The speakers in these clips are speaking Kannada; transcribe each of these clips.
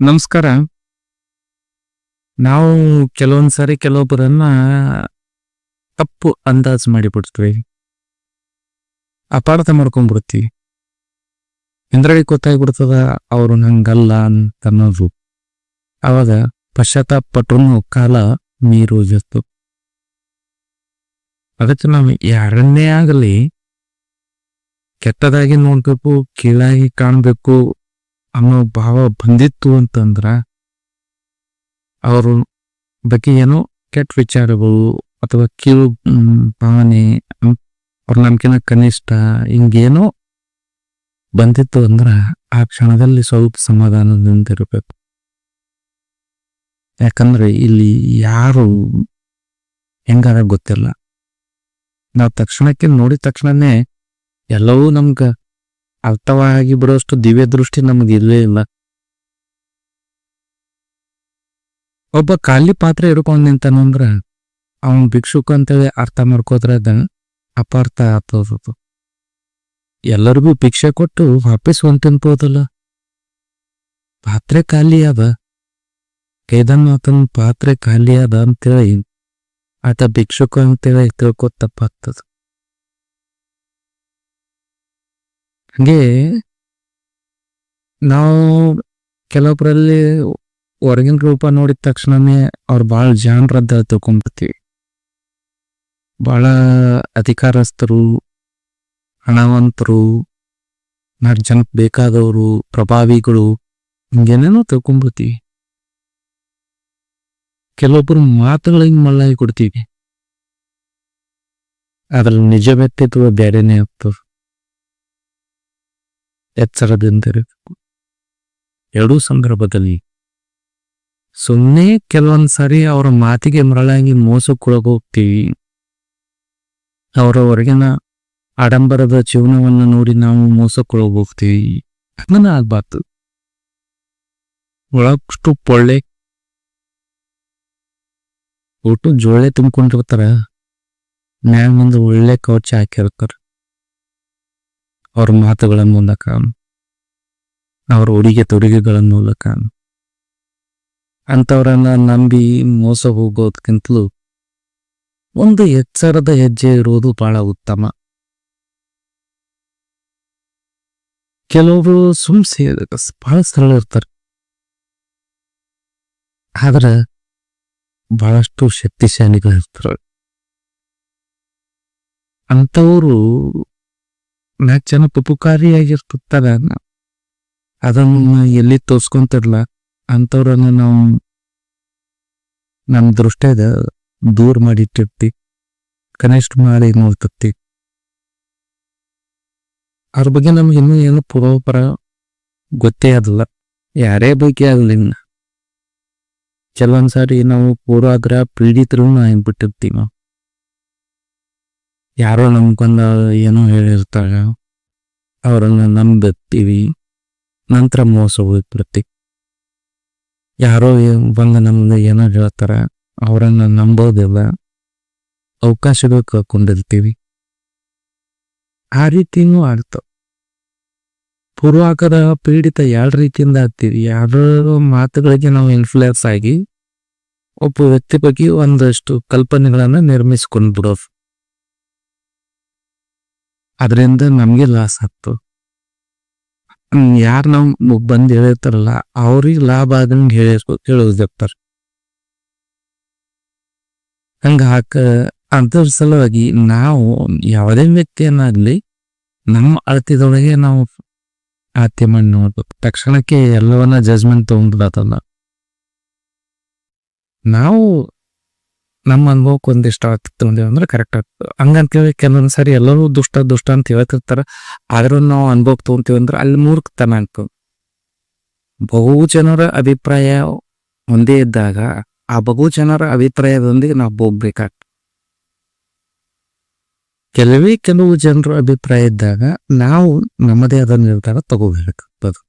ನಮಸ್ಕಾರ. ನಾವು ಕೆಲವೊಂದ್ ಸಾರಿ ಕೆಲವೊಬ್ಬರನ್ನ ತಪ್ಪು ಅಂದಾಜು ಮಾಡಿಬಿಡ್ತೀವಿ. ಅಪಾರ್ಥ ಮಾಡ್ಕೊಂಡ್ಬಿಡ್ತೀವಿ. ಗೊತ್ತಾಗಿ ಗೊತ್ತಾಗ್ಬಿಡ್ತದ ಅವರು ನಂಗಲ್ಲ ಅಂತ ಅನ್ನೋದು. ಅವಾಗ ಪಶ್ಚಾತ್ತಾಪ ಪಟ್ರು ಕಾಲ ಮೀರೋಗಿತ್ತು ಅದಕ್ಕೆ ನಾವು ಯಾರನ್ನೇ ಆಗಲಿ ಕೆಟ್ಟದಾಗಿ ನೋಡ್ಬೇಕು, ಕೀಳಾಗಿ ಕಾಣ್ಬೇಕು ಅನ್ನೋ ಭಾವ ಬಂದಿತ್ತು ಅಂತಂದ್ರ ಅವರು ಬಗ್ಗೆ ಏನೋ ಕೆಟ್ಟ ವಿಚಾರಗಳು ಅಥವಾ ಮ್, ಭಾವನೆ ಅವ್ರ ನಮ್ಕಿನ ಕನಿಷ್ಠ ಹಿಂಗೇನೋ ಬಂದಿತ್ತು ಅಂದ್ರ ಆ ಕ್ಷಣದಲ್ಲಿ ಸ್ವಲ್ಪ ಸಮಾಧಾನದಿಂದ ಇರಬೇಕು ಯಾಕಂದ್ರೆ ಇಲ್ಲಿ ಯಾರು ಹೆಂಗಾರ ಗೊತ್ತಿಲ್ಲ. ನಾವು ತಕ್ಷಣಕ್ಕೆ ನೋಡಿದ ತಕ್ಷಣನೇ ಎಲ್ಲವೂ ನಮ್ಗ ಅರ್ಥವಾಗಿ ಬಿಡೋಷ್ಟು ದಿವ್ಯ ದೃಷ್ಟಿ ನಮಗೆ ಇಲ್ಲೇ ಇಲ್ಲ. ಒಬ್ಬ ಖಾಲಿ ಪಾತ್ರೆ ಹಿಡ್ಕೊಂಡು ನಿಂತಾನಂದ್ರ ಅವನ್ ಭಿಕ್ಷುಕ ಅಂತೇಳಿ ಅರ್ಥ ಮಾಡ್ಕೋದ್ರದ ಅಪಾರ್ಥ ಆಗ್ತದ ಎಲ್ಲರಿಗೂ ಭಿಕ್ಷೆ ಕೊಟ್ಟು ವಾಪಸ್ ಒಂದು ತಿನ್ಬೋದಲ್ಲ? ಪಾತ್ರೆ ಖಾಲಿ ಅದ. ಕೇದಾರ್ನಾಥನ್ ಪಾತ್ರೆ ಖಾಲಿ ಅದ ಅಂತೇಳಿ ಆತ ಭಿಕ್ಷುಕ ಅಂತೇಳಿ ತಿಳ್ಕೊತಪ್ಪ ತಪ್ಪಾಗ್ತದ ಹಂಗೆ ನಾವು ಕೆಲವೊಬ್ಬರಲ್ಲಿ ಹೊರಗಿನ ರೂಪ ನೋಡಿದ ತಕ್ಷಣನೇ ಅವ್ರು ಭಾಳ ಜಾಣರದ್ದ ತಿಳ್ಕೊಂಡ್ಬಿಡ್ತೀವಿ. ಭಾಳ ಅಧಿಕಾರಸ್ಥರು, ಹಣವಂತರು ನಾಲ್ಕು ಜನಕ್ಕೆ ಬೇಕಾದವರು, ಪ್ರಭಾವಿಗಳು, ಹಿಂಗೇನೇನೋ ತಿಳ್ಕೊಂಡ್ಬಿಡ್ತೀವಿ. ಕೆಲವೊಬ್ಬರು ಮಾತುಗಳಿಗೆ ಮಳ್ಳಾಗಿ ಕೊಡ್ತೀವಿ. ಅದ್ರಲ್ಲಿ ನಿಜ ವ್ಯಕ್ತಿತ್ವ ಬೇರೆನೇ ಆಗ್ತದೆ. ಎಚ್ಚರದಿಂದ ಇರಬೇಕು. ಎರಡೂ ಸಂದರ್ಭದಲ್ಲಿ ಸುಮ್ಮನೆ ಕೆಲವೊಂದ್ ಸಾರಿ ಅವರ ಮಾತಿಗೆ ಮರಳಾಗಿ ಮೋಸಕ್ಕೊಳಗೋಗ್ತೀವಿ. ಅವರ ಹೊರಗಿನ ಆಡಂಬರದ ಜೀವನವನ್ನು ನೋಡಿ ನಾವು ಮೋಸಕ್ಕೊಳಗೋಗ್ತೀವಿ. ಹಂಗನ ಆಗ್ಬಾರ್ದು. ಒಳಗಷ್ಟು ಪೊಳ್ಳೆ ಒಟ್ಟು ಜೋಳೆ ತುಂಬಿಕೊಂಡಿರ್ತಾರ. ಮ್ಯಾಗ ಮುಂದೆ ಒಳ್ಳೆ ಕವಚ ಹಾಕಿರ್ತಾರ. ಅವ್ರ ಮಾತುಗಳ ಮೂಲಕ, ಅವರ ಉಡುಗೆ ತೊಡುಗೆಗಳ ಮೂಲಕ. ಅಂಥವ್ರನ್ನ ನಂಬಿ ಮೋಸ ಹೋಗೋದಕ್ಕಿಂತಲೂ ಒಂದು ಎಚ್ಚರದ ಹೆಜ್ಜೆ ಇರುವುದು ಬಹಳ ಉತ್ತಮ. ಕೆಲವರು ಸುಮ್ಸಿ ಬಹಳ ಸರಳ ಇರ್ತಾರೆ. ಆದರೆ ಬಹಳಷ್ಟು ಶಕ್ತಿಶಾಲಿಗಳಿರ್ತಾರೆ ಅಂಥವರು ನಾಲ್ಕು ಜನ ಉಪಕಾರಿಯಾಗಿರ್ತಿರ್ತಾರ ಅದನ್ನ ಎಲ್ಲಿ ತೋರ್ಸ್ಕೊಂತಿರ್ಲ? ಅಂಥವ್ರನ್ನ ನಾವು ನಮ್ಮ ದೃಷ್ಟಿಯಾದ ದೂರ ಮಾಡಿಟ್ಟಿರ್ತಿ. ಕನಿಷ್ಠ ಮಾಡಿ ನೋಡ್ತಿರ್ತಿ. ಅದ್ರ ಬಗ್ಗೆ ನಮ್ಗೆ ಇನ್ನೂ ಏನು ಪೂರ್ವಪರ ಗೊತ್ತೇ ಆಗಲ್ಲ ಯಾರೇ ಬಗ್ಗೆ ಆಗಲಿ ಕೆಲವೊಂದ್ಸಾರಿ ನಾವು ಪೂರ್ವಾಗ್ರಹ ಪೀಡಿತರು ಆಗಿಬಿಟ್ಟಿರ್ತೀವಿ ನಾವು. ಯಾರೋ ನಂಬ್ಕೊಂಡ ಏನೋ ಹೇಳಿರ್ತಾರ ಅವರನ್ನು ನಂಬಿರ್ತೀವಿ ನಂತರ ಮೋಸ ಹೋಗ್ಬಿಡ್ತಿ ಯಾರೋ ಬಂದು ನಮ್ದು ಏನೋ ಹೇಳ್ತಾರೆ. ಅವರನ್ನು ನಂಬೋದಿಲ್ಲ. ಅವಕಾಶಗಳು ಕಳ್ಕೊಂಡಿರ್ತೀವಿ ಆ ರೀತಿನೂ ಆಗ್ತಾವ ಪೂರ್ವಾಕದ ಪೀಡಿತ ಎರಡು ರೀತಿಯಿಂದ ಆಗ್ತೀವಿ. ಯಾರೋ ಮಾತುಗಳಿಗೆ ನಾವು ಇನ್ಫ್ಲುಯೆನ್ಸ್ ಆಗಿ, ಒಬ್ಬ ವ್ಯಕ್ತಿ ಬಗ್ಗೆ ಒಂದಷ್ಟು ಕಲ್ಪನೆಗಳನ್ನು ನಿರ್ಮಿಸ್ಕೊಂಡ್ ಬಿಡೋದು ಅದರಿಂದ ನಮಗೆ ಲಾಸ್ ಆಗ್ತು. ಯಾರು ನಾವು ಬಂದು ಹೇಳಿರ್ತಾರಲ್ಲ, ಅವ್ರಿಗೆ ಲಾಭ ಆದಂಗೆ ಹೇಳಿರ್ಬೇಕು ಹೇಳೋದಿರ್ತಾರೆ ಹಂಗ ಹಾಕ, ಅದ್ರ ಸಲುವಾಗಿ ನಾವು ಯಾವುದೇ ವ್ಯಕ್ತಿಯನ್ನಾಗ್ಲಿ ನಮ್ಮ ಅಳತಿದೊಳಗೆ ನಾವು ಆತ್ಯ ಮಾಡಿ ನೋಡ್ಬೇಕು. ತಕ್ಷಣಕ್ಕೆ ಎಲ್ಲವನ್ನ ಜಜ್ಮೆಂಟ್ ತಗೊಂಡ್ಬಿಡತ್ತಲ್ಲ ನಾವು ನಮ್ಮ ಅನುಭವಕ್ಕೆ ಒಂದಿಷ್ಟ ಅಂದೇವು ಅಂದ್ರೆ ಕರೆಕ್ಟ್ ಆಗ್ತದೆ ಹಂಗಂತೇಳಿ ಕೆಲವೊಂದು ಸರಿ ಎಲ್ಲರೂ ದುಷ್ಟ ದುಷ್ಟ ಅಂತ ಹೇಳ್ತಿರ್ತಾರ. ಆದ್ರೂ ನಾವು ಅನುಭವಕ್ಕೆ ತಗೊಂತೀವಿ ಅಂದ್ರೆ ಅಲ್ಲಿ ಮೂರ್ಖತನ ಆಗ್ತದೆ ಬಹು ಜನರ ಅಭಿಪ್ರಾಯ ಒಂದೇ ಇದ್ದಾಗ ಆ ಬಹು ಜನರ ಅಭಿಪ್ರಾಯದೊಂದಿಗೆ ನಾವು ಹೋಗ್ಬೇಕಾಗ್ತದೆ. ಕೆಲವೇ ಕೆಲವು ಜನರ ಅಭಿಪ್ರಾಯ ಇದ್ದಾಗ ನಾವು ನಮ್ಮದೇ ಆದ ನಿರ್ಧಾರ ತಗೋಬೇಕಾಗ್ತದೆ.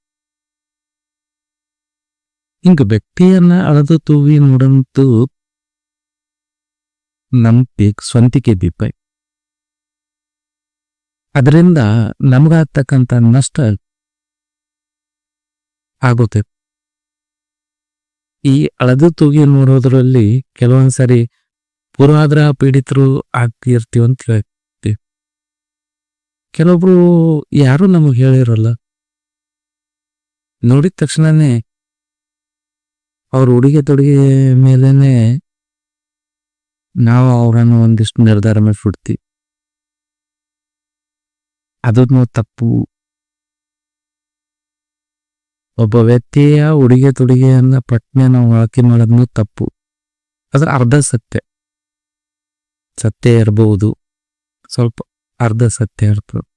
ಹಿಂಗ ವ್ಯಕ್ತಿಯನ್ನ ಅಳದು ತೂವಿ ನೋಡಂತೂ ನಮ್ ಪೀಕ್ ಸ್ವಂತಿಕೆ ದೀಪ. ಅದರಿಂದ ನಮಗಾಗ್ತಕ್ಕಂಥ ನಷ್ಟ ಆಗುತ್ತೆ. ಈ ಅಳದು ತೂಗಿ ನೋಡೋದ್ರಲ್ಲಿ ಕೆಲವೊಂದ್ಸರಿ ಪೂರ್ವಾದ್ರ ಪೀಡಿತರು ಆಗ್ತಿರ್ತೀವಿ ಅಂತ ಹೇಳ್ತೀವಿ. ಕೆಲವೊಬ್ರು ಯಾರು ನಮಗೆ ಹೇಳಿರಲ್ಲ. ನೋಡಿದ ತಕ್ಷಣನೇ ಅವ್ರ ಉಡುಗೆ ತೊಡುಗೆ ಮೇಲೇನೆ ನಾವು ಅವರನ್ನು ಒಂದಿಷ್ಟು ನಿರ್ಧಾರ ಮೇಲೆ ಸುಡ್ತೀವಿ ಅದನ್ನು ತಪ್ಪು. ಒಬ್ಬ ವ್ಯಕ್ತಿಯ ಉಡುಗೆ ತೊಡುಗೆಯನ್ನ ಪಟ್ನೆ ನಾವು ಬಳಕೆ ಮಾಡೋದನ್ನು ತಪ್ಪು. ಅದರ ಅರ್ಧ ಸತ್ಯ. ಸತ್ಯ ಇರಬಹುದು ಸ್ವಲ್ಪ ಅರ್ಧ ಸತ್ಯ ಇರ್ತದೆ.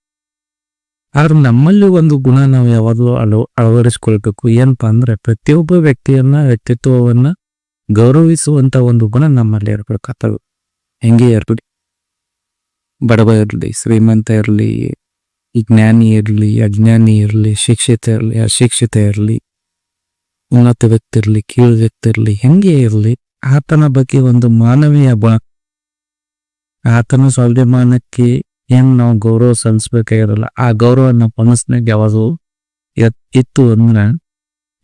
ಆದ್ರೆ ನಮ್ಮಲ್ಲಿ ಒಂದು ಗುಣ ನಾವು ಯಾವಾಗಲೂ ಅಳವ ಅಳವಡಿಸ್ಕೊಳ್ಬೇಕು. ಏನಪ್ಪಾ ಅಂದ್ರೆ ಪ್ರತಿಯೊಬ್ಬ ವ್ಯಕ್ತಿಯನ್ನ ವ್ಯಕ್ತಿತ್ವವನ್ನ ಗೌರವಿಸುವಂತ ಒಂದು ಗುಣ ನಮ್ಮಲ್ಲಿ ಇರ್ಬೇಕಾಗ್ತವೆ ಹೆಂಗೆ ಇರ್ಬಿಡಿ ಬಡವ ಇರಲಿ, ಶ್ರೀಮಂತ ಇರಲಿ, ಜ್ಞಾನಿ ಇರಲಿ, ಅಜ್ಞಾನಿ ಇರಲಿ, ಶಿಕ್ಷಿತ ಇರಲಿ, ಅಶಿಕ್ಷಿತ ಇರಲಿ, ಉನ್ನತ ವ್ಯಕ್ತಿ ಇರಲಿ, ಕೀಳು ವ್ಯಕ್ತಿ ಇರಲಿ, ಹೆಂಗೆ ಇರಲಿ, ಆತನ ಬಗ್ಗೆ ಒಂದು ಮಾನವೀಯ ಗುಣ. ಆತನ ಸ್ವಾಭಿಮಾನಕ್ಕೆ ಏನ್ ನಾವು ಗೌರವ ಸಲ್ಲಿಸ್ಬೇಕಾಗಿರಲ್ಲ, ಆ ಗೌರವ ನಮ್ಮ ಮನಸ್ಸಿನಾಗ ಯಾವುದು ಇತ್ತು ಅಂದ್ರೆ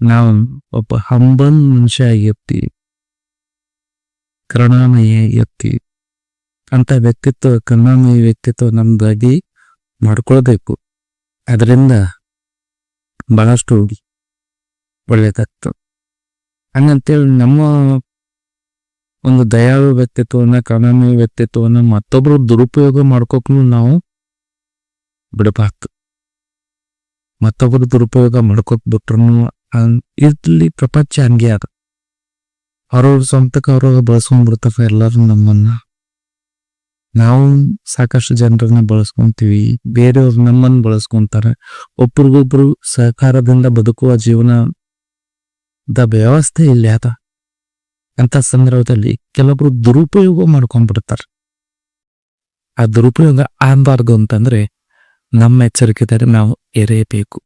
ನಾವು ಒಬ್ಬ ಹಂಬಲ್ ಮನುಷ್ಯ ಆಗಿರ್ತೀವಿ. ಕರುಣಾಮಯ ವ್ಯಕ್ತಿ. ಅಂತ ವ್ಯಕ್ತಿತ್ವ, ಕರುಣಾಮಯ ವ್ಯಕ್ತಿತ್ವ ನಮ್ದಾಗಿ ಮಾಡ್ಕೊಳ್ಬೇಕು. ಅದರಿಂದ ಬಹಳಷ್ಟು ಒಳ್ಳೆಯದಾಗ್ತದೆ ಹಂಗಂತೇಳಿ ನಮ್ಮ ಒಂದು ದಯಾಳು ವ್ಯಕ್ತಿತ್ವವನ್ನ, ಕರುಣಾಮಯ ವ್ಯಕ್ತಿತ್ವವನ್ನ ಮತ್ತೊಬ್ರು ದುರುಪಯೋಗ ಮಾಡ್ಕೋಕ್ನು ನಾವು ಬಿಡಬಾರ್ದು. ಮತ್ತೊಬ್ಬರು ದುರುಪಯೋಗ ಮಾಡ್ಕೋಕ್ ಬಿಟ್ರು ಇಲ್ಲಿ ಪ್ರಪಂಚ ಹಂಗೆ ಅದ. ಅವ್ರವ್ರ ಸ್ವಂತಕ್ಕೆ ಬಳಸ್ಕೊಂಡ್ ಎಲ್ಲರೂ ಎಲ್ಲಾರು ನಮ್ಮನ್ನ. ನಾವು ಸಾಕಷ್ಟು ಜನರನ್ನ ಬಳಸ್ಕೊಂತೀವಿ, ಬೇರೆಯವ್ರು ನಮ್ಮನ್ನ ಬಳಸ್ಕೊಂತಾರ. ಒಬ್ರಿಗೊಬ್ರು ಸಹಕಾರದಿಂದ ಬದುಕುವ ಜೀವನದ ವ್ಯವಸ್ಥೆ ಇಲ್ಲಿ ಅದ. ಅಂತ ಸಂದರ್ಭದಲ್ಲಿ ಕೆಲವೊಬ್ರು ದುರುಪಯೋಗ ಮಾಡ್ಕೊಂಡ್ಬಿಡ್ತಾರೆ. ಆ ದುರುಪಯೋಗ ಆಗಬಾರ್ದು ಅಂತಂದ್ರೆ ನಮ್ಮ ಎಚ್ಚರಿಕೆದಾರಿ ನಾವು ಎರೆಯಬೇಕು.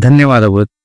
ಧನ್ಯವಾದಗಳು.